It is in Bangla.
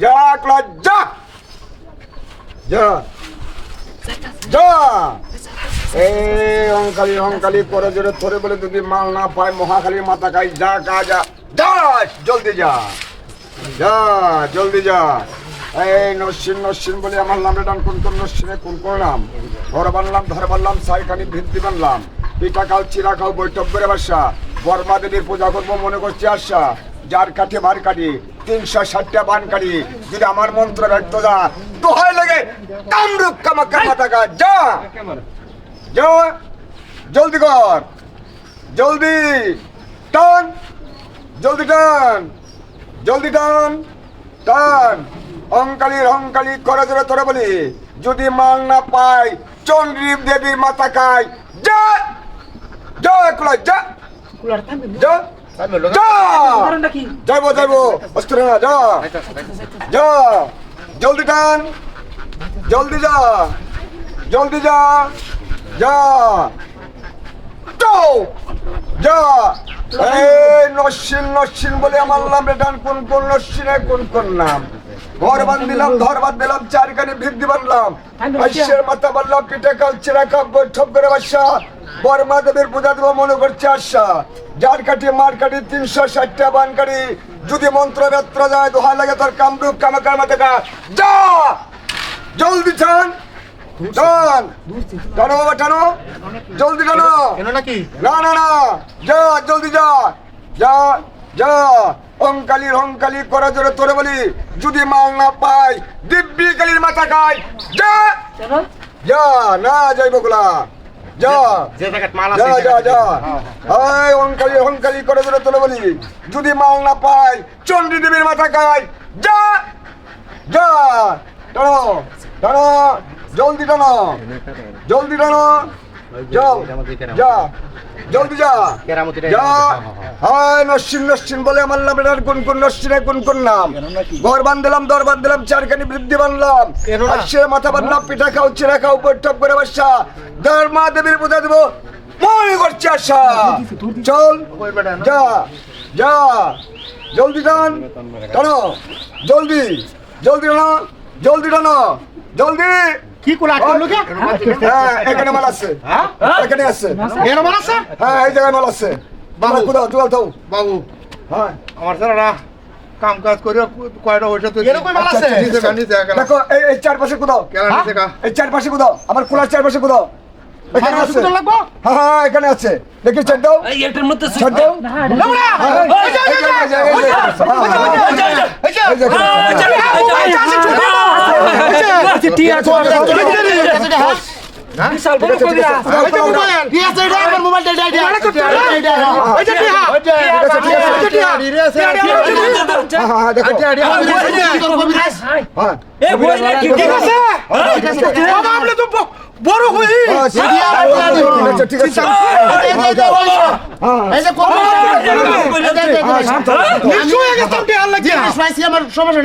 যা একলা যা। যা। যা। এই অঙ্কালি অঙ্কালি করে জোরে ধরে বলে যদি মাল না পায় মহাকালীর মাথা খাই, যা কা যা। যা জলদি যা। যা, জলদি যা। এই নসিন নসিন বলে আমার নামে ডান, কোন কোন নসিনে কোন করলাম ঘর বানলাম, ধর বানলাম, সাইখানি ভিত্তি বানলাম। পিঠা খাও চিরা খাও বৈঠক করে বাসা। বর্মা দেবীর পূজা করব, মনে করছি আশা। যার কাঠে ভার কাটি তিনশো ষাটটা বান কাটি যদি আমার মন্ত্র ব্যর্থ যা দোহাই লাগে কামরূপ কামাকা মাথা গা যা! যা! জলদি কর! জলদি টান! জলদি টান! জলদি টান! টান! অঙ্কালির অঙ্কালি করে ধরে তোরা বলি। যদি মাল না পাই চন্দ্রী দেবীর মাথা খাই যা! যা একলা যা! যা! যা যাইবো যাইবো অস্ত্র না যা যা জলদি টান জলদি যা জলদি যা যা তো যা এই নসিন নসিন বলে আমার নাম ডান কোন কোন নসিনে কোন কোন নাম? ঘর বান্ধিলাম ধর বান্ধিলাম চারখানি বৃদ্ধি বানলাম আইসের মাথা বানলাম পিঠে কাল চিরা কাপ বৈঠক করে বাসা। বর্মা দেবের পূজা দেবো মনে করছে আশা। যার কাটি মার কাটি তিনশো ষাটটা বান কাটি যদি মন্ত্র ব্যত্র যায় দোহা লাগে তোর কামরূপ কামাকার মাথা যা! জলদি চান টান টানো বাবা টানো। জলদি টানো। নাকি? না না না। যা জলদি যা। যা যা। করা জোরে তোরে বলি। যদি মাল না পাই দিব্যি কালির মাথা খাই। যা! যা না যাইবগুলা। যা। যে জায়গায় মাল যা আছে যা যা। এই অঙ্কালি অঙ্কালি করে ধরে তোলে বলি। যদি মাল না পাই চন্ডী দেবীর মাথা খাই। যা যা। টানো টানো। জলদি টানো। জলদি টানো। যাও যা জলদি যা। যা। হায় বলে আমার নাম এটার কোন কোন নসিনে কোন কোন নাম? ঘর বান্ধলাম দর বান্ধলাম চারখানি বৃদ্ধি বানলাম কেন মাথা পিঠা খাও চিরা খাও বৈঠক করে বাসা। ধর মা দেবীর পূজা দেবো। মনে করছে আশা। চল যা যা। জলদি টান। টানো। জলদি জলদি টানো। জলদি টানো। জলদি। কি কোলা আটকে লোকে হ্যাঁ এখানে মাল আছে হ্যাঁ এখানে আছে এর মাল আছে হ্যাঁ এই জায়গায় মাল আছে বাবু। বাবু কোথাও দাও বাবু হ্যাঁ আমার স্যারা কাম কাজ করে কয়টা হয়েছে তুই এরকম মাল আছে? দেখো এই এই চারপাশে কোথাও কেলা নিচে গা। এই চারপাশে কোথাও আমার কোলার চারপাশে কোথাও এখানে আছে হ্যাঁ হ্যাঁ এখানে আছে দেখি ছাড় দাও এই এটার মধ্যে ছাড় দাও হ্যাঁ, এই যে, এই যে, এই যে, এই যে, এই যে, হ্যাঁ, হ্যাঁ, বড় হ্যাঁ, হ্যাঁ, হ্যাঁ হই হ্যাঁ, ঠিক আছে হ্যাঁ হ্যাঁ, আমার সমস্যা